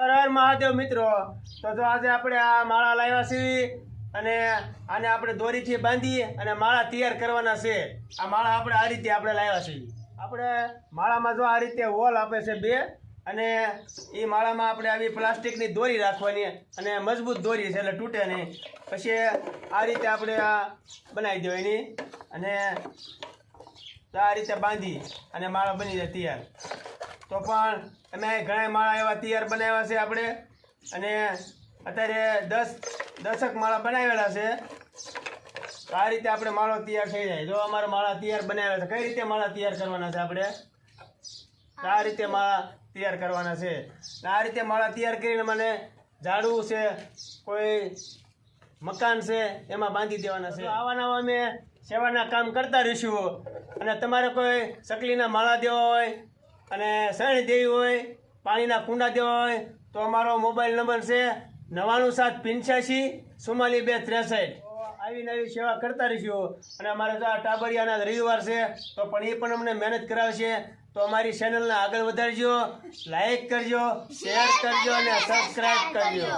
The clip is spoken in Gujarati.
હર મહાદેવ મિત્રો. તો જો આજે આપણે આ માળા લાવ્યા છીએ અને આને આપણે દોરીથી બાંધી અને માળા તૈયાર કરવાના છે. આ માળા આપણે આ રીતે આપણે લાવ્યા છીએ આપણે માળામાં જો આ રીતે હોલ આપે છે બે અને એ માળામાં આપણે આવી પ્લાસ્ટિકની દોરી રાખવાની અને મજબૂત દોરી છે એટલે તૂટે નહીં. પછી આ રીતે આપણે આ બનાવી દેવાની અને આ રીતે બાંધી અને માળા બની જાય તૈયાર. તો પણ અમે ઘણા માળા એવા તૈયાર બનાવ્યા છે આપણે. અને અત્યારે દસ દસક માળા બનાવેલા છે. આ રીતે આપણે માળો તૈયાર થઈ જાય. જો અમારા માળા તૈયાર બનાવ્યા છે. કઈ રીતે માળા તૈયાર કરવાના છે આપણે? આ રીતે માળા તૈયાર કરવાના છે. આ રીતે માળા તૈયાર કરીને મને ઝાડવું છે, કોઈ મકાન છે, એમાં બાંધી દેવાના છે. આવા નવા અમે સેવાના કામ કરતા રહીશું. અને તમારે કોઈ સકલીના માળા દેવા હોય અને શરણી દેવી હોય પાણીના કુંડા દેવા હોય, તો અમારો મોબાઈલ નંબર છે નવાણું સાત પિંચ્યાસી સુમાલી બે ત્રેસઠ. આવી નવી સેવા કરતા રહીશું. અને અમારે તો આ ટાબરિયાના રવિવાર છે, તો પણ એ પણ અમને મહેનત કરાવશે. તો અમારી ચેનલને આગળ વધારજો. લાઈક કરજો શેર કરજો અને સબસ્ક્રાઈબ કરજો.